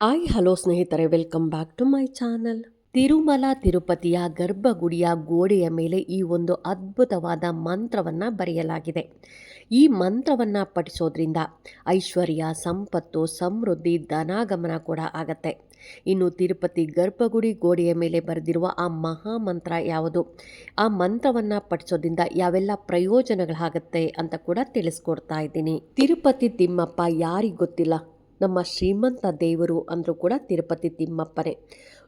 Hi, hello ಸ್ನೇಹಿತರೆ, welcome back to my channel. Tirumala, ತಿರುಪತಿಯ ಗರ್ಭಗುಡಿಯ ಗೋಡೆಯ ಮೇಲೆ ಈ ಒಂದು ಅದ್ಭುತವಾದ ಮಂತ್ರವನ್ನು ಬರೆಯಲಾಗಿದೆ. ಈ ಮಂತ್ರವನ್ನು ಪಠಿಸೋದ್ರಿಂದ ಐಶ್ವರ್ಯ, ಸಂಪತ್ತು, ಸಮೃದ್ಧಿ, ಧನಾಗಮನ ಕೂಡ ಆಗತ್ತೆ. ಇನ್ನು ತಿರುಪತಿ ಗರ್ಭಗುಡಿ ಗೋಡೆಯ ಮೇಲೆ ಬರೆದಿರುವ ಆ ಮಹಾಮಂತ್ರ ಯಾವುದು? ಆ ಮಂತ್ರವನ್ನು ಪಠಿಸೋದ್ರಿಂದ ಯಾವೆಲ್ಲ ಪ್ರಯೋಜನಗಳಾಗತ್ತೆ ಅಂತ ಕೂಡ ತಿಳಿಸ್ಕೊಡ್ತಾ ಇದ್ದೀನಿ. ತಿರುಪತಿ ತಿಮ್ಮಪ್ಪ ಯಾರಿಗೆ ಗೊತ್ತಿಲ್ಲ? ನಮ್ಮ ಶ್ರೀಮಂತ ದೇವರು ಅಂದರೂ ಕೂಡ ತಿರುಪತಿ ತಿಮ್ಮಪ್ಪನೇ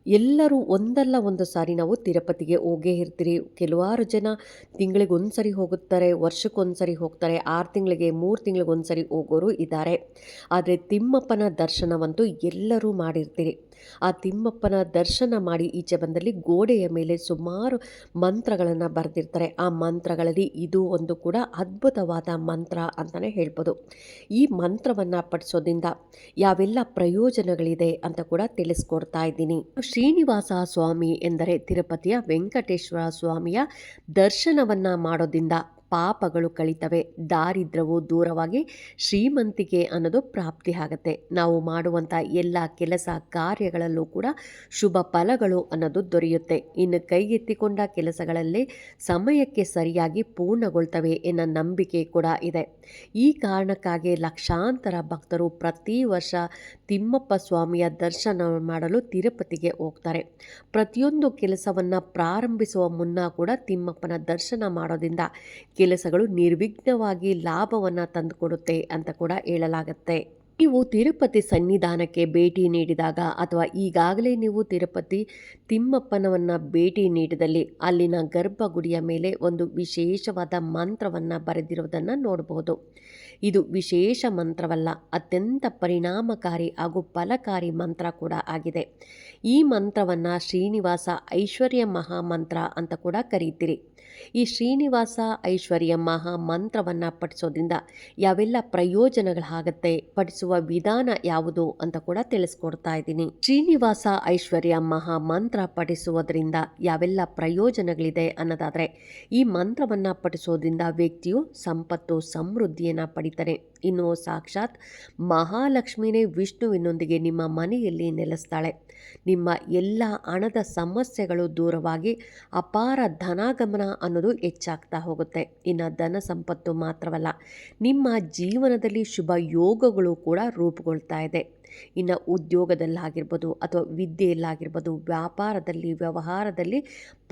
ಎಲ್ಲರೂ ಒಂದಲ್ಲ ಒಂದು ಸಾರಿ ನಾವು ತಿರುಪತಿಗೆ ಹೋಗೇ ಇರ್ತೀರಿ. ಕೆಲವಾರು ಜನ ತಿಂಗಳಿಗೆ ಒಂದು ಸರಿ ಹೋಗುತ್ತಾರೆ, ವರ್ಷಕ್ಕೊಂದು ಸರಿ ಹೋಗ್ತಾರೆ, ಆರು ತಿಂಗಳಿಗೆ, ಮೂರು ತಿಂಗಳಿಗೆ ಒಂದು ಸರಿ ಹೋಗೋರು ಇದ್ದಾರೆ. ಆದರೆ ತಿಮ್ಮಪ್ಪನ ದರ್ಶನವಂತೂ ಎಲ್ಲರೂ ಮಾಡಿರ್ತೀರಿ. ಆ ತಿಮ್ಮಪ್ಪನ ದರ್ಶನ ಮಾಡಿ ಈಚೆ ಬಂದಲ್ಲಿ ಗೋಡೆಯ ಮೇಲೆ ಸುಮಾರು ಮಂತ್ರಗಳನ್ನು ಬರೆದಿರ್ತಾರೆ. ಆ ಮಂತ್ರಗಳಲ್ಲಿ ಇದು ಒಂದು ಕೂಡ ಅದ್ಭುತವಾದ ಮಂತ್ರ ಅಂತಲೇ ಹೇಳ್ಬೋದು. ಈ ಮಂತ್ರವನ್ನು ಪಠಿಸೋದ್ರಿಂದ ಯಾವೆಲ್ಲ ಪ್ರಯೋಜನಗಳಿದೆ ಅಂತ ಕೂಡ ತಿಳಿಸ್ಕೊಡ್ತಾ ಇದ್ದೀನಿ. ಶ್ರೀನಿವಾಸ ಸ್ವಾಮಿ ಎಂದರೆ ತಿರುಪತಿಯ ವೆಂಕಟೇಶ್ವರ ಸ್ವಾಮಿಯ ದರ್ಶನವನ್ನು ಮಾಡೋದ್ರಿಂದ ಪಾಪಗಳು ಕಳಿತವೆ, ದಾರಿದ್ರ್ಯವು ದೂರವಾಗಿ ಶ್ರೀಮಂತಿಕೆ ಅನ್ನೋದು ಪ್ರಾಪ್ತಿ ಆಗುತ್ತೆ. ನಾವು ಮಾಡುವಂಥ ಎಲ್ಲ ಕೆಲಸ ಕಾರ್ಯಗಳಲ್ಲೂ ಕೂಡ ಶುಭ ಫಲಗಳು ಅನ್ನೋದು ದೊರೆಯುತ್ತೆ. ಇನ್ನು ಕೈಗೆತ್ತಿಕೊಂಡ ಕೆಲಸಗಳಲ್ಲೇ ಸಮಯಕ್ಕೆ ಸರಿಯಾಗಿ ಪೂರ್ಣಗೊಳ್ತವೆ ಎನ್ನೋ ನಂಬಿಕೆ ಕೂಡ ಇದೆ. ಈ ಕಾರಣಕ್ಕಾಗಿ ಲಕ್ಷಾಂತರ ಭಕ್ತರು ಪ್ರತಿ ವರ್ಷ ತಿಮ್ಮಪ್ಪ ಸ್ವಾಮಿಯ ದರ್ಶನ ಮಾಡಲು ತಿರುಪತಿಗೆ ಹೋಗ್ತಾರೆ. ಪ್ರತಿಯೊಂದು ಕೆಲಸವನ್ನು ಪ್ರಾರಂಭಿಸುವ ಮುನ್ನ ಕೂಡ ತಿಮ್ಮಪ್ಪನ ದರ್ಶನ ಮಾಡೋದ್ರಿಂದ ಕೆಲಸಗಳು ನಿರ್ವಿಘ್ನವಾಗಿ ಲಾಭವನ್ನು ತಂದುಕೊಡುತ್ತೆ ಅಂತ ಕೂಡ ಹೇಳಲಾಗುತ್ತೆ. ನೀವು ತಿರುಪತಿ ಸನ್ನಿಧಾನಕ್ಕೆ ಭೇಟಿ ನೀಡಿದಾಗ ಅಥವಾ ಈಗಾಗಲೇ ನೀವು ತಿರುಪತಿ ತಿಮ್ಮಪ್ಪನವನ್ನು ಭೇಟಿ ನೀಡಿದಲ್ಲಿ ಅಲ್ಲಿನ ಗರ್ಭಗುಡಿಯ ಮೇಲೆ ಒಂದು ವಿಶೇಷವಾದ ಮಂತ್ರವನ್ನು ಬರೆದಿರುವುದನ್ನು ನೋಡಬಹುದು. ಇದು ವಿಶೇಷ ಮಂತ್ರವಲ್ಲ, ಅತ್ಯಂತ ಪರಿಣಾಮಕಾರಿ ಹಾಗೂ ಫಲಕಾರಿ ಮಂತ್ರ ಕೂಡ ಆಗಿದೆ. ಈ ಮಂತ್ರವನ್ನು ಶ್ರೀನಿವಾಸ ಐಶ್ವರ್ಯ ಮಹಾಮಂತ್ರ ಅಂತ ಕೂಡ ಕರೀತೀರಿ. ಈ ಶ್ರೀನಿವಾಸ ಐಶ್ವರ್ಯ ಮಹಾ ಮಂತ್ರವನ್ನು ಪಠಿಸೋದ್ರಿಂದ ಯಾವೆಲ್ಲ ಪ್ರಯೋಜನಗಳಾಗತ್ತೆ, ಪಠಿಸುವ ವಿಧಾನ ಯಾವುದು ಅಂತ ಕೂಡ ತಿಳಿಸ್ಕೊಡ್ತಾ ಇದ್ದೀನಿ. ಶ್ರೀನಿವಾಸ ಐಶ್ವರ್ಯ ಮಹಾ ಮಂತ್ರ ಪಠಿಸುವುದರಿಂದ ಯಾವೆಲ್ಲ ಪ್ರಯೋಜನಗಳಿದೆ ಅನ್ನೋದಾದರೆ, ಈ ಮಂತ್ರವನ್ನು ಪಠಿಸೋದ್ರಿಂದ ವ್ಯಕ್ತಿಯು ಸಂಪತ್ತು, ಸಮೃದ್ಧಿಯನ್ನು ಪಡಿತಾರೆ. ಇನ್ನು ಸಾಕ್ಷಾತ್ ಮಹಾಲಕ್ಷ್ಮಿನೇ ವಿಷ್ಣುವಿನೊಂದಿಗೆ ನಿಮ್ಮ ಮನೆಯಲ್ಲಿ ನೆಲೆಸ್ತಾಳೆ. ನಿಮ್ಮ ಎಲ್ಲ ಹಣದ ಸಮಸ್ಯೆಗಳು ದೂರವಾಗಿ ಅಪಾರ ಧನಾಗಮನ ಅನ್ನೋದು ಹೆಚ್ಚಾಗ್ತಾ ಹೋಗುತ್ತೆ. ಇನ್ನು ಧನ ಸಂಪತ್ತು ಮಾತ್ರವಲ್ಲ ನಿಮ್ಮ ಜೀವನದಲ್ಲಿ ಶುಭ ಯೋಗಗಳು ಕೂಡ ರೂಪುಗೊಳ್ತಾ ಇದೆ. ಇನ್ನು ಉದ್ಯೋಗದಲ್ಲಾಗಿರ್ಬೋದು ಅಥವಾ ವಿದ್ಯೆಯಲ್ಲಾಗಿರ್ಬೋದು ವ್ಯಾಪಾರದಲ್ಲಿ, ವ್ಯವಹಾರದಲ್ಲಿ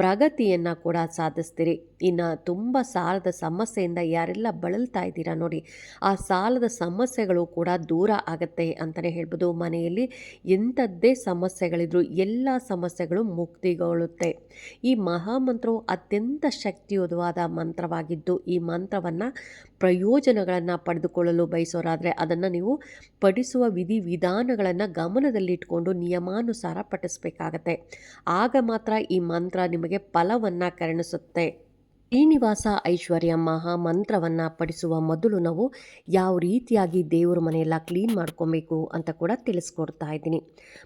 ಪ್ರಗತಿಯನ್ನು ಕೂಡ ಸಾಧಿಸ್ತೀರಿ. ಇನ್ನು ತುಂಬ ಸಾಲದ ಸಮಸ್ಯೆಯಿಂದ ಯಾರೆಲ್ಲ ಬಳಲ್ತಾ ಇದ್ದೀರಾ ನೋಡಿ, ಆ ಸಾಲದ ಸಮಸ್ಯೆಗಳು ಕೂಡ ದೂರ ಆಗುತ್ತೆ ಅಂತಲೇ ಹೇಳ್ಬೋದು. ಮನೆಯಲ್ಲಿ ಎಂಥದ್ದೇ ಸಮಸ್ಯೆಗಳಿದ್ರು ಎಲ್ಲ ಸಮಸ್ಯೆಗಳು ಮುಕ್ತಿಗೊಳ್ಳುತ್ತೆ. ಈ ಮಹಾಮಂತ್ರವು ಅತ್ಯಂತ ಶಕ್ತಿಯುತವಾದ ಮಂತ್ರವಾಗಿದ್ದು, ಈ ಮಂತ್ರವನ್ನು ಪ್ರಯೋಜನಗಳನ್ನು ಪಡೆದುಕೊಳ್ಳಲು ಬಯಸೋರಾದರೆ ಅದನ್ನು ನೀವು ಪಡಿಸುವ ವಿಧಿ ವಿಧಾನಗಳನ್ನು ಗಮನದಲ್ಲಿಟ್ಕೊಂಡು ನಿಯಮಾನುಸಾರ ಪಠಿಸಬೇಕಾಗತ್ತೆ. ಆಗ ಮಾತ್ರ ಈ ಮಂತ್ರ ನಿಮಗೆ ಫಲವನ್ನು ಕರುಣಿಸುತ್ತೆ. ಶ್ರೀನಿವಾಸ ಐಶ್ವರ್ಯ ಮಹಾ ಮಂತ್ರವನ್ನು ಪಡಿಸುವ ಮೊದಲು ನಾವು ಯಾವ ರೀತಿಯಾಗಿ ದೇವ್ರ ಮನೆಯೆಲ್ಲ ಕ್ಲೀನ್ ಮಾಡ್ಕೊಬೇಕು ಅಂತ ಕೂಡ ತಿಳಿಸ್ಕೊಡ್ತಾ ಇದ್ದೀನಿ.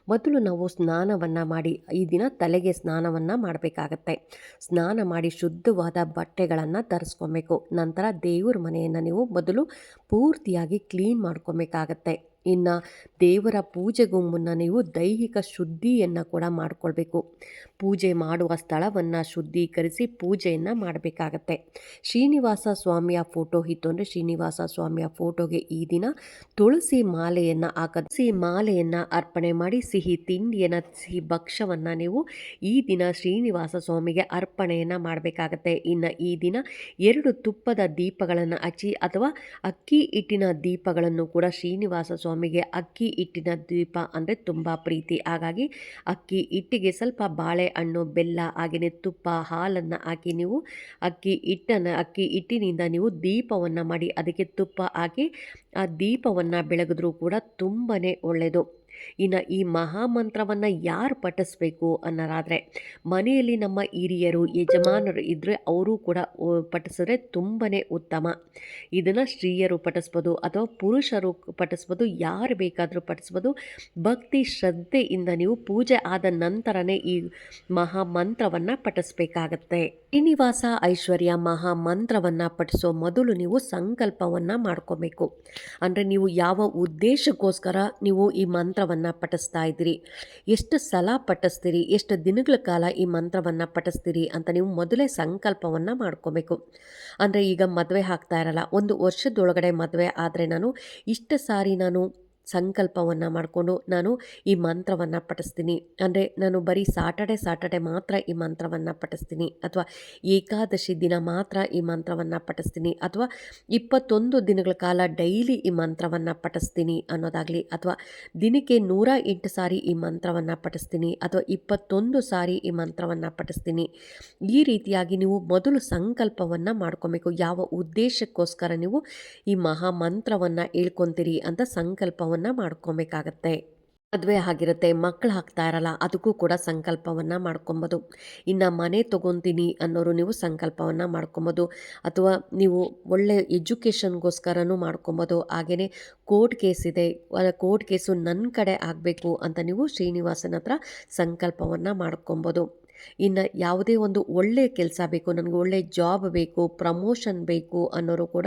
ಮೊದಲು ನಾವು ಸ್ನಾನವನ್ನು ಮಾಡಿ, ಈ ದಿನ ತಲೆಗೆ ಸ್ನಾನವನ್ನು ಮಾಡಬೇಕಾಗತ್ತೆ. ಸ್ನಾನ ಮಾಡಿ ಶುದ್ಧವಾದ ಬಟ್ಟೆಗಳನ್ನು ತರಿಸ್ಕೊಬೇಕು. ನಂತರ ದೇವ್ರ ಮನೆಯನ್ನು ನೀವು ಮೊದಲು ಪೂರ್ತಿಯಾಗಿ ಕ್ಲೀನ್ ಮಾಡ್ಕೊಬೇಕಾಗತ್ತೆ. ಇನ್ನು ದೇವರ ಪೂಜೆಗೂ ಮುನ್ನ ನೀವು ದೈಹಿಕ ಶುದ್ಧಿಯನ್ನು ಕೂಡ ಮಾಡಿಕೊಳ್ಬೇಕು. ಪೂಜೆ ಮಾಡುವ ಸ್ಥಳವನ್ನು ಶುದ್ಧೀಕರಿಸಿ ಪೂಜೆಯನ್ನು ಮಾಡಬೇಕಾಗತ್ತೆ. ಶ್ರೀನಿವಾಸ ಸ್ವಾಮಿಯ ಫೋಟೋ ಇತ್ತು ಅಂದರೆ ಶ್ರೀನಿವಾಸ ಸ್ವಾಮಿಯ ಫೋಟೋಗೆ ಈ ದಿನ ತುಳಸಿ ಮಾಲೆಯನ್ನು ಹಾಕಿ ಮಾಲೆಯನ್ನು ಅರ್ಪಣೆ ಮಾಡಿ ಸಿಹಿ ತಿಂಡಿಯನ್ನು, ಸಿಹಿ ಭಕ್ಷ್ಯವನ್ನು ನೀವು ಈ ದಿನ ಶ್ರೀನಿವಾಸ ಸ್ವಾಮಿಗೆ ಅರ್ಪಣೆಯನ್ನು ಮಾಡಬೇಕಾಗತ್ತೆ. ಇನ್ನು ಈ ದಿನ ಎರಡು ತುಪ್ಪದ ದೀಪಗಳನ್ನು ಹಚ್ಚಿ ಅಥವಾ ಅಕ್ಕಿ ಹಿಟ್ಟಿನ ದೀಪಗಳನ್ನು ಕೂಡ ಶ್ರೀನಿವಾಸ ಸ್ವಾಮಿಗೆ ಅಕ್ಕಿ ಹಿಟ್ಟಿನ ದೀಪ ಅಂದರೆ ತುಂಬ ಪ್ರೀತಿ. ಹಾಗಾಗಿ ಅಕ್ಕಿ ಹಿಟ್ಟಿಗೆ ಸ್ವಲ್ಪ ಬಾಳೆಹಣ್ಣು, ಬೆಲ್ಲ ಹಾಗೆಯೇ ತುಪ್ಪ, ಹಾಲನ್ನು ಹಾಕಿ ನೀವು ಅಕ್ಕಿ ಹಿಟ್ಟನ್ನು, ಅಕ್ಕಿ ಹಿಟ್ಟಿನಿಂದ ನೀವು ದೀಪವನ್ನು ಮಾಡಿ ಅದಕ್ಕೆ ತುಪ್ಪ ಹಾಕಿ ಆ ದೀಪವನ್ನು ಬೆಳಗಿದ್ರೂ ಕೂಡ ತುಂಬಾ ಒಳ್ಳೆಯದು ಇನ್ನು ಈ ಮಹಾಮಂತ್ರವನ್ನು ಯಾರು ಪಠಿಸ್ಬೇಕು ಅನ್ನೋರಾದರೆ ಮನೆಯಲ್ಲಿ ನಮ್ಮ ಹಿರಿಯರು, ಯಜಮಾನರು ಇದ್ದರೆ ಅವರು ಕೂಡ ಪಠಿಸಿದ್ರೆ ತುಂಬಾ ಉತ್ತಮ. ಇದನ್ನು ಸ್ತ್ರೀಯರು ಪಠಿಸ್ಬೋದು ಅಥವಾ ಪುರುಷರು ಪಠಿಸ್ಬೋದು, ಯಾರು ಬೇಕಾದರೂ ಪಠಿಸ್ಬೋದು. ಭಕ್ತಿ, ಶ್ರದ್ಧೆಯಿಂದ ನೀವು ಪೂಜೆ ಆದ ನಂತರನೇ ಈ ಮಹಾಮಂತ್ರವನ್ನು ಪಠಿಸ್ಬೇಕಾಗತ್ತೆ. ಶ್ರೀನಿವಾಸ ಐಶ್ವರ್ಯ ಮಹಾಮಂತ್ರವನ್ನು ಪಠಿಸೋ ಮೊದಲು ನೀವು ಸಂಕಲ್ಪವನ್ನು ಮಾಡ್ಕೋಬೇಕು. ಅಂದರೆ ನೀವು ಯಾವ ಉದ್ದೇಶಕ್ಕೋಸ್ಕರ ನೀವು ಈ ಮಂತ್ರವನ್ನು ಮಂತ್ರವನ್ನು ಪಠಿಸ್ತಾ ಇದ್ದೀರಿ. ಎಷ್ಟು ಸಲ ಪಠಿಸ್ತೀರಿ? ಎಷ್ಟು ದಿನಗಳ ಕಾಲ ಈ ಮಂತ್ರವನ್ನು ಪಠಿಸ್ತೀರಿ ಅಂತ ನೀವು ಮೊದಲೇ ಸಂಕಲ್ಪವನ್ನು ಮಾಡ್ಕೋಬೇಕು. ಅಂದರೆ ಈಗ ಮದುವೆ ಆಗ್ತಾ ಇರಲ್ಲ. ಒಂದು ವರ್ಷದೊಳಗಡೆ ಮದುವೆ ಆದರೆ ನಾನು ಇಷ್ಟು ಸಾರಿ ನಾನು ಸಂಕಲ್ಪವನ್ನು ಮಾಡಿಕೊಂಡು ನಾನು ಈ ಮಂತ್ರವನ್ನು ಪಠಿಸ್ತೀನಿ. ಅಂದರೆ ನಾನು ಬರೀ ಸಾಟರ್ಡೆ ಸಾಟರ್ಡೆ ಮಾತ್ರ ಈ ಮಂತ್ರವನ್ನು ಪಠಿಸ್ತೀನಿ. ಅಥವಾ ಏಕಾದಶಿ ದಿನ ಮಾತ್ರ ಈ ಮಂತ್ರವನ್ನು ಪಠಿಸ್ತೀನಿ. ಅಥವಾ ಇಪ್ಪತ್ತೊಂದು ದಿನಗಳ ಕಾಲ ಡೈಲಿ ಈ ಮಂತ್ರವನ್ನು ಪಠಿಸ್ತೀನಿ ಅನ್ನೋದಾಗಲಿ, ಅಥವಾ ದಿನಕ್ಕೆ ನೂರ ಎಂಟು ಸಾರಿ ಈ ಮಂತ್ರವನ್ನು ಪಠಿಸ್ತೀನಿ. ಅಥವಾ ಇಪ್ಪತ್ತೊಂದು ಸಾರಿ ಈ ಮಂತ್ರವನ್ನು ಪಠಿಸ್ತೀನಿ. ಈ ರೀತಿಯಾಗಿ ನೀವು ಮೊದಲು ಸಂಕಲ್ಪವನ್ನು ಮಾಡ್ಕೊಬೇಕು. ಯಾವ ಉದ್ದೇಶಕ್ಕೋಸ್ಕರ ನೀವು ಈ ಮಹಾ ಮಂತ್ರವನ್ನು ಹೇಳ್ಕೊತೀರಿ ಅಂತ ಸಂಕಲ್ಪವನ್ನು ಮಾಡ್ಕೊಬೇಕಾಗತ್ತೆ. ಮದುವೆ ಆಗಿರುತ್ತೆ ಮಕ್ಕಳು ಹಾಕ್ತಾ ಇರಲ್ಲ, ಅದಕ್ಕೂ ಕೂಡ ಸಂಕಲ್ಪವನ್ನು ಮಾಡ್ಕೊಬೋದು. ಇನ್ನು ಮನೆ ತೊಗೊತೀನಿ ಅನ್ನೋರು ನೀವು ಸಂಕಲ್ಪವನ್ನು ಮಾಡ್ಕೊಬೋದು. ಅಥವಾ ನೀವು ಒಳ್ಳೆ ಎಜುಕೇಷನ್ಗೋಸ್ಕರನೂ ಮಾಡ್ಕೊಬೋದು. ಹಾಗೆಯೇ ಕೋರ್ಟ್ ಕೇಸ್ ಇದೆ ಕೋರ್ಟ್ ಕೇಸು ನನ್ನ ಕಡೆ ಆಗಬೇಕು ಅಂತ ನೀವು ಶ್ರೀನಿವಾಸನ ಹತ್ರ ಸಂಕಲ್ಪವನ್ನು ಮಾಡ್ಕೊಬೋದು. ಇನ್ನು ಯಾವುದೇ ಒಂದು ಒಳ್ಳೆಯ ಕೆಲಸ ಬೇಕು, ನನಗೆ ಒಳ್ಳೆಯ ಜಾಬ್ ಬೇಕು ಪ್ರಮೋಷನ್ ಬೇಕು ಅನ್ನೋರು ಕೂಡ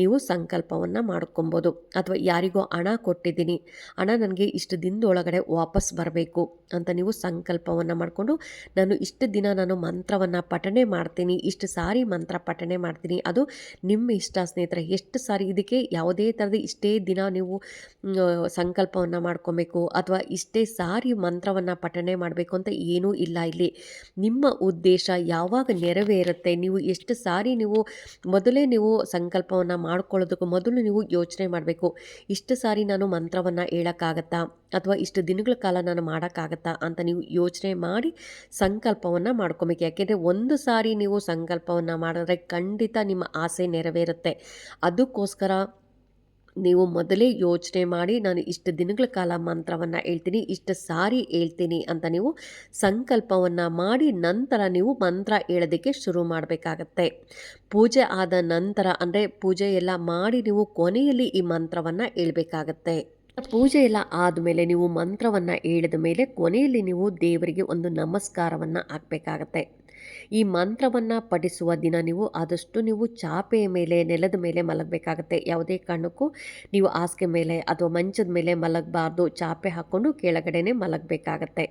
ನೀವು ಸಂಕಲ್ಪವನ್ನು ಮಾಡ್ಕೊಬೋದು. ಅಥವಾ ಯಾರಿಗೋ ಹಣ ಕೊಟ್ಟಿದ್ದೀನಿ, ಹಣ ನನಗೆ ಇಷ್ಟು ದಿನದೊಳಗಡೆ ವಾಪಸ್ ಬರಬೇಕು ಅಂತ ನೀವು ಸಂಕಲ್ಪವನ್ನು ಮಾಡಿಕೊಂಡು, ನಾನು ಇಷ್ಟು ದಿನ ನಾನು ಮಂತ್ರವನ್ನು ಪಠಣೆ ಮಾಡ್ತೀನಿ, ಇಷ್ಟು ಸಾರಿ ಮಂತ್ರ ಪಠಣೆ ಮಾಡ್ತೀನಿ, ಅದು ನಿಮ್ಮ ಇಷ್ಟ ಸ್ನೇಹಿತರೆ. ಎಷ್ಟು ಸಾರಿ ಇದಕ್ಕೆ ಯಾವುದೇ ಥರದ ಇಷ್ಟೇ ದಿನ ನೀವು ಸಂಕಲ್ಪವನ್ನು ಮಾಡ್ಕೊಬೇಕು, ಅಥವಾ ಇಷ್ಟೇ ಸಾರಿ ಮಂತ್ರವನ್ನು ಪಠಣೆ ಮಾಡಬೇಕು ಅಂತ ಏನೂ ಇಲ್ಲ ಇಲ್ಲಿ. ನಿಮ್ಮ ಉದ್ದೇಶ ಯಾವಾಗ ನೆರವೇರುತ್ತೆ? ನೀವು ಎಷ್ಟು ಸಾರಿ ನೀವು ಮೊದಲೇ ನೀವು ಸಂಕಲ್ಪವನ್ನು ಮಾಡ್ಕೊಳ್ಳೋದಕ್ಕೂ ಮೊದಲು ನೀವು ಯೋಚನೆ ಮಾಡಬೇಕು. ಇಷ್ಟು ಸಾರಿ ನಾನು ಮಂತ್ರವನ್ನು ಹೇಳೋಕ್ಕಾಗತ್ತಾ? ಅಥವಾ ಇಷ್ಟು ದಿನಗಳ ಕಾಲ ನಾನು ಮಾಡೋಕ್ಕಾಗತ್ತಾ? ಅಂತ ನೀವು ಯೋಚನೆ ಮಾಡಿ ಸಂಕಲ್ಪವನ್ನು ಮಾಡ್ಕೊಬೇಕು. ಯಾಕೆಂದರೆ ಒಂದು ಸಾರಿ ನೀವು ಸಂಕಲ್ಪವನ್ನು ಮಾಡಿದ್ರೆ ಖಂಡಿತ ನಿಮ್ಮ ಆಸೆ ನೆರವೇರುತ್ತೆ. ಅದಕ್ಕೋಸ್ಕರ ನೀವು ಮೊದಲೇ ಯೋಚನೆ ಮಾಡಿ, ನಾನು ಇಷ್ಟು ದಿನಗಳ ಕಾಲ ಮಂತ್ರವನ್ನು ಹೇಳ್ತೀನಿ, ಇಷ್ಟು ಸಾರಿ ಹೇಳ್ತೀನಿ ಅಂತ ನೀವು ಸಂಕಲ್ಪವನ್ನು ಮಾಡಿ ನಂತರ ನೀವು ಮಂತ್ರ ಹೇಳೋದಕ್ಕೆ ಶುರು ಮಾಡಬೇಕಾಗತ್ತೆ. ಪೂಜೆ ಆದ ನಂತರ ಅಂದರೆ ಪೂಜೆ ಎಲ್ಲ ಮಾಡಿ ನೀವು ಕೊನೆಯಲ್ಲಿ ಈ ಮಂತ್ರವನ್ನು ಹೇಳಬೇಕಾಗತ್ತೆ. ಪೂಜೆ ಎಲ್ಲ ಆದಮೇಲೆ ನೀವು ಮಂತ್ರವನ್ನು ಹೇಳಿದ ಮೇಲೆ ಕೊನೆಯಲ್ಲಿ ನೀವು ದೇವರಿಗೆ ಒಂದು ನಮಸ್ಕಾರವನ್ನು ಹಾಕಬೇಕಾಗತ್ತೆ. ಈ ಮಂತ್ರವನ್ನು ಪಠಿಸುವ ದಿನ ನೀವು ಆದಷ್ಟು ನೀವು ಚಾಪೆಯ ಮೇಲೆ, ನೆಲದ ಮೇಲೆ ಮಲಗಬೇಕಾಗತ್ತೆ. ಯಾವುದೇ ಕಾರಣಕ್ಕೂ ನೀವು ಹಾಸಿಗೆ ಮೇಲೆ ಅಥವಾ ಮಂಚದ ಮೇಲೆ ಮಲಗಬಾರ್ದು. ಚಾಪೆ ಹಾಕ್ಕೊಂಡು ಕೆಳಗಡೆನೆ ಮಲಗಬೇಕಾಗತ್ತೆ.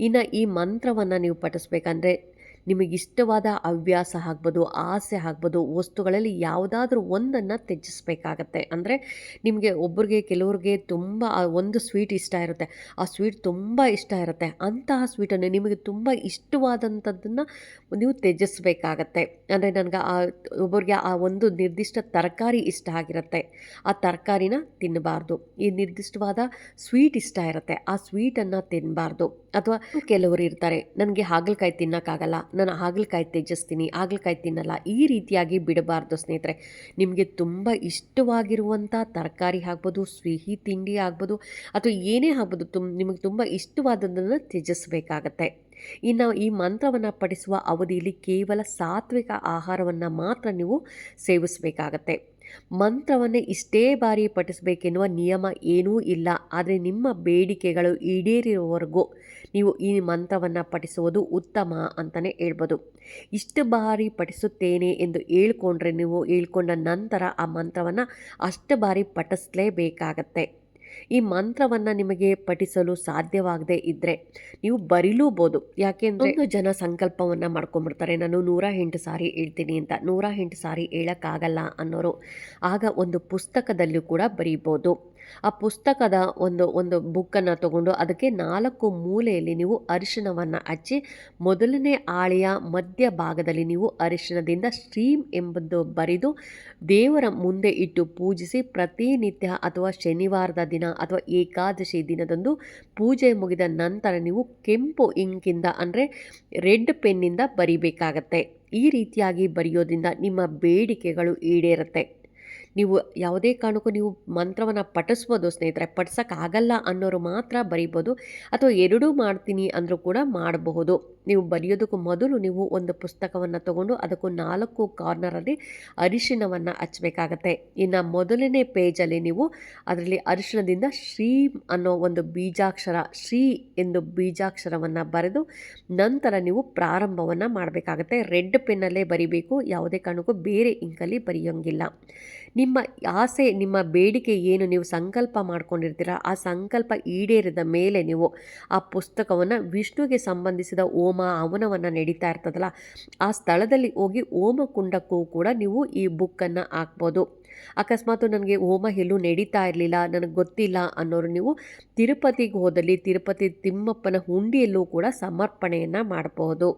ಇನ್ನು ಈ ಮಂತ್ರವನ್ನು ನೀವು ಪಠಿಸ್ಬೇಕಂದ್ರೆ ನಿಮಗಿಷ್ಟವಾದ ಹವ್ಯಾಸ ಆಗ್ಬೋದು, ಆಸೆ ಆಗ್ಬೋದು, ವಸ್ತುಗಳಲ್ಲಿ ಯಾವುದಾದ್ರೂ ಒಂದನ್ನು ತ್ಯಜಿಸ್ಬೇಕಾಗತ್ತೆ. ಅಂದರೆ ನಿಮಗೆ ಒಬ್ಬರಿಗೆ ಕೆಲವ್ರಿಗೆ ತುಂಬ ಒಂದು ಸ್ವೀಟ್ ಇಷ್ಟ ಇರುತ್ತೆ, ಆ ಸ್ವೀಟ್ ತುಂಬ ಇಷ್ಟ ಇರುತ್ತೆ, ಅಂತಹ ಸ್ವೀಟನ್ನು ನಿಮಗೆ ತುಂಬ ಇಷ್ಟವಾದಂಥದ್ದನ್ನು ನೀವು ತ್ಯಜಿಸ್ಬೇಕಾಗತ್ತೆ. ಅಂದರೆ ನನಗೆ ಆ ಒಬ್ಬರಿಗೆ ಆ ಒಂದು ನಿರ್ದಿಷ್ಟ ತರಕಾರಿ ಇಷ್ಟ ಆಗಿರುತ್ತೆ, ಆ ತರಕಾರಿನ ತಿನ್ನಬಾರ್ದು. ಈ ನಿರ್ದಿಷ್ಟವಾದ ಸ್ವೀಟ್ ಇಷ್ಟ ಇರುತ್ತೆ, ಆ ಸ್ವೀಟನ್ನು ತಿನ್ನಬಾರ್ದು. ಅಥವಾ ಕೆಲವರು ಇರ್ತಾರೆ, ನನಗೆ ಹಾಗಲಕಾಯಿ ತಿನ್ನೋಕ್ಕಾಗಲ್ಲ ನಾನು ಹಾಗಲಕಾಯಿ ತ್ಯಜಿಸ್ತೀನಿ ಹಾಗಲಕಾಯಿ ತಿನ್ನಲ್ಲ, ಈ ರೀತಿಯಾಗಿ ಬಿಡಬಾರ್ದು ಸ್ನೇಹಿತರೆ. ನಿಮಗೆ ತುಂಬ ಇಷ್ಟವಾಗಿರುವಂಥ ತರಕಾರಿ ಆಗ್ಬೋದು, ಸಿಹಿ ತಿಂಡಿ ಆಗ್ಬೋದು, ಅಥವಾ ಏನೇ ಆಗ್ಬೋದು ತುಂಬ ನಿಮಗೆ ತುಂಬ ಇಷ್ಟವಾದದ್ದನ್ನು ತ್ಯಜಿಸಬೇಕಾಗತ್ತೆ ಇನ್ನು ಈ ಮಂತ್ರವನ್ನು ಪಡಿಸುವ ಅವಧಿಯಲ್ಲಿ ಕೇವಲ ಸಾತ್ವಿಕ ಆಹಾರವನ್ನು ಮಾತ್ರ ನೀವು ಸೇವಿಸಬೇಕಾಗತ್ತೆ. ಮಂತ್ರವನ್ನೇ ಇಷ್ಟೇ ಬಾರಿ ಪಠಿಸಬೇಕೆನ್ನುವ ನಿಯಮ ಏನೂ ಇಲ್ಲ. ಆದರೆ ನಿಮ್ಮ ಬೇಡಿಕೆಗಳು ಈಡೇರಿರುವವರೆಗೂ ನೀವು ಈ ಮಂತ್ರವನ್ನು ಪಠಿಸುವುದು ಉತ್ತಮ ಅಂತಲೇ ಹೇಳ್ಬೋದು. ಇಷ್ಟು ಬಾರಿ ಪಠಿಸುತ್ತೇನೆ ಎಂದು ಹೇಳ್ಕೊಂಡ್ರೆ ನೀವು ಹೇಳ್ಕೊಂಡ ನಂತರ ಆ ಮಂತ್ರವನ್ನು ಅಷ್ಟು ಬಾರಿ ಪಠಿಸಲೇಬೇಕಾಗತ್ತೆ. ಈ ಮಂತ್ರವನ್ನು ನಿಮಗೆ ಪಠಿಸಲು ಸಾಧ್ಯವಾಗದೇ ಇದ್ದರೆ ನೀವು ಬರೀಲೂಬೋದು. ಯಾಕೆಂದರೆ ಒಂದು ಜನ ಸಂಕಲ್ಪವನ್ನು ಮಾಡ್ಕೊಂಡ್ಬಿಡ್ತಾರೆ. ನಾನು ನೂರ ಎಂಟು ಸಾರಿ ಹೇಳ್ತೀನಿ ಅಂತ. ನೂರ ಎಂಟು ಸಾರಿ ಹೇಳೋಕ್ಕಾಗಲ್ಲ ಅನ್ನೋರು ಆಗ ಒಂದು ಪುಸ್ತಕದಲ್ಲೂ ಕೂಡ ಬರೀಬೋದು. ಆ ಪುಸ್ತಕದ ಒಂದು ಒಂದು ಬುಕ್ಕನ್ನು ತಗೊಂಡು ಅದಕ್ಕೆ ನಾಲ್ಕು ಮೂಲೆಯಲ್ಲಿ ನೀವು ಅರಿಶಿನವನ್ನು ಹಚ್ಚಿ, ಮೊದಲನೇ ಆಳೆಯ ಮಧ್ಯ ಭಾಗದಲ್ಲಿ ನೀವು ಅರಿಶಿನದಿಂದ ಸ್ಟ್ರೀಮ್ ಎಂಬುದು ಬರೆದು, ದೇವರ ಮುಂದೆ ಇಟ್ಟು ಪೂಜಿಸಿ ಪ್ರತಿನಿತ್ಯ ಅಥವಾ ಶನಿವಾರದ ದಿನ ಅಥವಾ ಏಕಾದಶಿ ದಿನದಂದು ಪೂಜೆ ಮುಗಿದ ನಂತರ ನೀವು ಕೆಂಪು ಇಂಕಿಂದ ಅಂದರೆ ರೆಡ್ ಪೆನ್ನಿಂದ ಬರಿಬೇಕಾಗತ್ತೆ. ಈ ರೀತಿಯಾಗಿ ಬರೆಯೋದ್ರಿಂದ ನಿಮ್ಮ ಬೇಡಿಕೆಗಳು ಈಡೇರುತ್ತೆ. ನೀವು ಯಾವುದೇ ಕಾರಣಕ್ಕೂ ನೀವು ಮಂತ್ರವನ್ನು ಪಠಿಸ್ಬೋದು ಸ್ನೇಹಿತರೆ, ಪಠಿಸೋಕ್ಕಾಗಲ್ಲ ಅನ್ನೋರು ಮಾತ್ರ ಬರಿಬೋದು ಅಥವಾ ಎರಡೂ ಮಾಡ್ತೀನಿ ಅಂದರೂ ಕೂಡ ಮಾಡಬಹುದು. ನೀವು ಬರೆಯೋದಕ್ಕೂ ಮೊದಲು ನೀವು ಒಂದು ಪುಸ್ತಕವನ್ನು ತಗೊಂಡು ಅದಕ್ಕೂ ನಾಲ್ಕು ಕಾರ್ನರಲ್ಲಿ ಅರಿಶಿನವನ್ನು ಹಚ್ಚಬೇಕಾಗತ್ತೆ ಇನ್ನು ಮೊದಲನೇ ಪೇಜಲ್ಲಿ ನೀವು ಅದರಲ್ಲಿ ಅರಿಶಿನದಿಂದ ಶ್ರೀ ಅನ್ನೋ ಒಂದು ಬೀಜಾಕ್ಷರ, ಶ್ರೀ ಎಂದು ಬೀಜಾಕ್ಷರವನ್ನು ಬರೆದು ನಂತರ ನೀವು ಪ್ರಾರಂಭವನ್ನು ಮಾಡಬೇಕಾಗತ್ತೆ. ರೆಡ್ ಪೆನ್ನಲ್ಲೇ ಬರಿಬೇಕು, ಯಾವುದೇ ಕಾರಣಕ್ಕೂ ಬೇರೆ ಇಂಕಲ್ಲಿ ಬರೆಯೋಂಗಿಲ್ಲ. ನಿಮ್ಮ ಆಸೆ, ನಿಮ್ಮ ಬೇಡಿಕೆ ಏನು? ನೀವು ಸಂಕಲ್ಪ ಮಾಡ್ಕೊಂಡಿರ್ತೀರ? ಆ ಸಂಕಲ್ಪ ಈಡೇರಿದ ಮೇಲೆ ನೀವು ಆ ಪುಸ್ತಕವನ್ನು ವಿಷ್ಣುವಿಗೆ ಸಂಬಂಧಿಸಿದ ಓಮ ಅವನವನ್ನು ನಡೀತಾ ಇರ್ತದಲ್ಲ, ಆ ಸ್ಥಳದಲ್ಲಿ ಹೋಗಿ ಓಮ ಕುಂಡಕ್ಕೂ ಕೂಡ ನೀವು ಈ ಬುಕ್ಕನ್ನು ಹಾಕ್ಬೋದು. ಅಕಸ್ಮಾತ್ ನನಗೆ ಹೋಮ ಎಲ್ಲೂ ನಡೀತಾ ಇರಲಿಲ್ಲ, ನನಗೆ ಗೊತ್ತಿಲ್ಲ ಅನ್ನೋರು ನೀವು ತಿರುಪತಿಗೆ ಹೋದಲ್ಲಿ ತಿರುಪತಿ ತಿಮ್ಮಪ್ಪನ ಹುಂಡಿಯಲ್ಲೂ ಕೂಡ ಸಮರ್ಪಣೆಯನ್ನು ಮಾಡಬಹುದು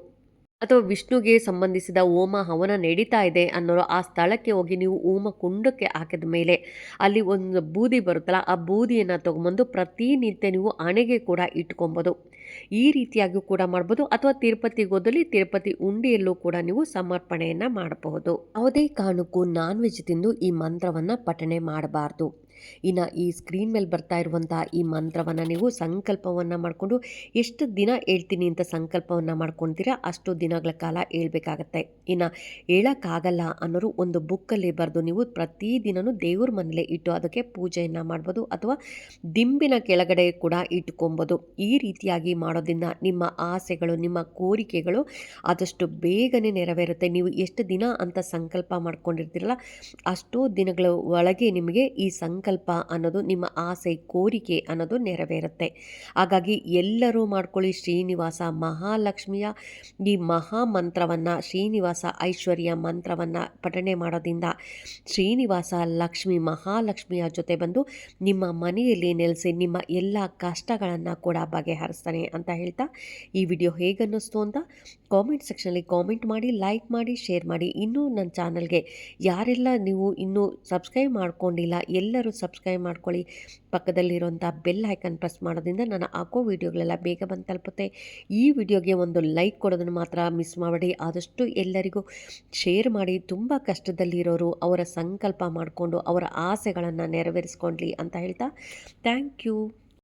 ಅಥವಾ ವಿಷ್ಣುಗೆ ಸಂಬಂಧಿಸಿದ ಓಮ ಹವನ ನಡೀತಾ ಇದೆ ಅನ್ನೋರು ಆ ಸ್ಥಳಕ್ಕೆ ಹೋಗಿ ನೀವು ಓಮ ಕುಂಡಕ್ಕೆ ಹಾಕಿದ ಮೇಲೆ ಅಲ್ಲಿ ಒಂದು ಬೂದಿ ಬರುತ್ತಲ್ಲ, ಆ ಬೂದಿಯನ್ನು ತೊಗೊಂಬಂದು ಪ್ರತಿನಿತ್ಯ ನೀವು ಹಣೆಗೆ ಕೂಡ ಇಟ್ಕೊಬೋದು. ಈ ರೀತಿಯಾಗಿಯೂ ಕೂಡ ಮಾಡ್ಬೋದು ಅಥವಾ ತಿರುಪತಿ ಗೋದಲ್ಲಿ ತಿರುಪತಿ ಉಂಡಿಯಲ್ಲೂ ಕೂಡ ನೀವು ಸಮರ್ಪಣೆಯನ್ನು ಮಾಡಬಹುದು. ಯಾವುದೇ ಕಾರಣಕ್ಕೂ ನಾನ್ ವೆಜ್ ತಿಂದು ಈ ಮಂತ್ರವನ್ನು ಪಠಣೆ ಮಾಡಬಾರ್ದು. ಇನ್ನು ಈ ಸ್ಕ್ರೀನ್ ಮೇಲೆ ಬರ್ತಾ ಇರುವಂಥ ಈ ಮಂತ್ರವನ್ನು ನೀವು ಸಂಕಲ್ಪವನ್ನು ಮಾಡಿಕೊಂಡು ಎಷ್ಟು ದಿನ ಹೇಳ್ತೀನಿ ಅಂತ ಸಂಕಲ್ಪವನ್ನು ಮಾಡ್ಕೊತೀರಾ ಅಷ್ಟು ದಿನಗಳ ಕಾಲ ಹೇಳ್ಬೇಕಾಗತ್ತೆ. ಇನ್ನು ಹೇಳೋಕ್ಕಾಗಲ್ಲ ಅನ್ನೋರು ಒಂದು ಬುಕ್ಕಲ್ಲಿ ಬರೆದು ನೀವು ಪ್ರತಿದಿನವೂ ದೇವ್ರ ಮನೇಲೆ ಇಟ್ಟು ಅದಕ್ಕೆ ಪೂಜೆಯನ್ನು ಮಾಡ್ಬೋದು ಅಥವಾ ದಿಂಬಿನ ಕೆಳಗಡೆ ಕೂಡ ಇಟ್ಕೊಬೋದು. ಈ ರೀತಿಯಾಗಿ ಮಾಡೋದ್ರಿಂದ ನಿಮ್ಮ ಆಸೆಗಳು, ನಿಮ್ಮ ಕೋರಿಕೆಗಳು ಆದಷ್ಟು ಬೇಗನೆ ನೆರವೇರುತ್ತೆ. ನೀವು ಎಷ್ಟು ದಿನ ಅಂತ ಸಂಕಲ್ಪ ಮಾಡ್ಕೊಂಡಿರ್ತೀರಲ್ಲ ಅಷ್ಟೋ ದಿನಗಳ ಒಳಗೆ ನಿಮಗೆ ಈ ಸಂಕಲ್ಪ ಅನ್ನೋದು ನಿಮ್ಮ ಆಸೆ, ಕೋರಿಕೆ ಅನ್ನೋದು ನೆರವೇರುತ್ತೆ. ಹಾಗಾಗಿ ಎಲ್ಲರೂ ಮಾಡ್ಕೊಳ್ಳಿ ಶ್ರೀನಿವಾಸ ಮಹಾಲಕ್ಷ್ಮಿಯ ಈ ಮಹಾ ಮಂತ್ರವನ್ನು, ಶ್ರೀನಿವಾಸ ಐಶ್ವರ್ಯ ಮಂತ್ರವನ್ನು ಪಠಣೆ ಮಾಡೋದ್ರಿಂದ ಶ್ರೀನಿವಾಸ ಲಕ್ಷ್ಮಿ ಮಹಾಲಕ್ಷ್ಮಿಯ ಜೊತೆ ಬಂದು ನಿಮ್ಮ ಮನೆಯಲ್ಲಿ ನೆಲೆಸಿ ನಿಮ್ಮ ಎಲ್ಲ ಕಷ್ಟಗಳನ್ನು ಕೂಡ ಬಗೆಹರಿಸ್ತಾನೆ ಅಂತ ಹೇಳ್ತಾ ಈ ವಿಡಿಯೋ ಹೇಗನ್ನಿಸ್ತು ಅಂತ ಕಾಮೆಂಟ್ ಸೆಕ್ಷನಲ್ಲಿ ಕಾಮೆಂಟ್ ಮಾಡಿ ಲೈಕ್ ಮಾಡಿ ಶೇರ್ ಮಾಡಿ. ಇನ್ನೂ ನನ್ನ ಚಾನಲ್ಗೆ ಯಾರೆಲ್ಲ ನೀವು ಇನ್ನೂ ಸಬ್ಸ್ಕ್ರೈಬ್ ಮಾಡ್ಕೊಂಡಿಲ್ಲ, ಎಲ್ಲರೂ ಸಬ್ಸ್ಕ್ರೈಬ್ ಮಾಡ್ಕೊಳ್ಳಿ. ಪಕ್ಕದಲ್ಲಿರುವಂಥ ಬೆಲ್ ಐಕನ್ ಪ್ರೆಸ್ ಮಾಡೋದ್ರಿಂದ ನಾನು ಹಾಕೋ ವೀಡಿಯೋಗಳೆಲ್ಲ ಬೇಗ ಬಂದು ತಲುಪುತ್ತೆ. ಈ ವಿಡಿಯೋಗೆ ಒಂದು ಲೈಕ್ ಕೊಡೋದನ್ನು ಮಾತ್ರ ಮಿಸ್ ಮಾಡಬೇಡಿ ಆದಷ್ಟು ಎಲ್ಲರಿಗೂ ಶೇರ್ ಮಾಡಿ. ತುಂಬ ಕಷ್ಟದಲ್ಲಿರೋರು ಅವರ ಸಂಕಲ್ಪ ಮಾಡಿಕೊಂಡು ಅವರ ಆಸೆಗಳನ್ನು ನೆರವೇರಿಸ್ಕೊಂಡ್ಲಿ ಅಂತ ಹೇಳ್ತಾ ಥ್ಯಾಂಕ್ ಯು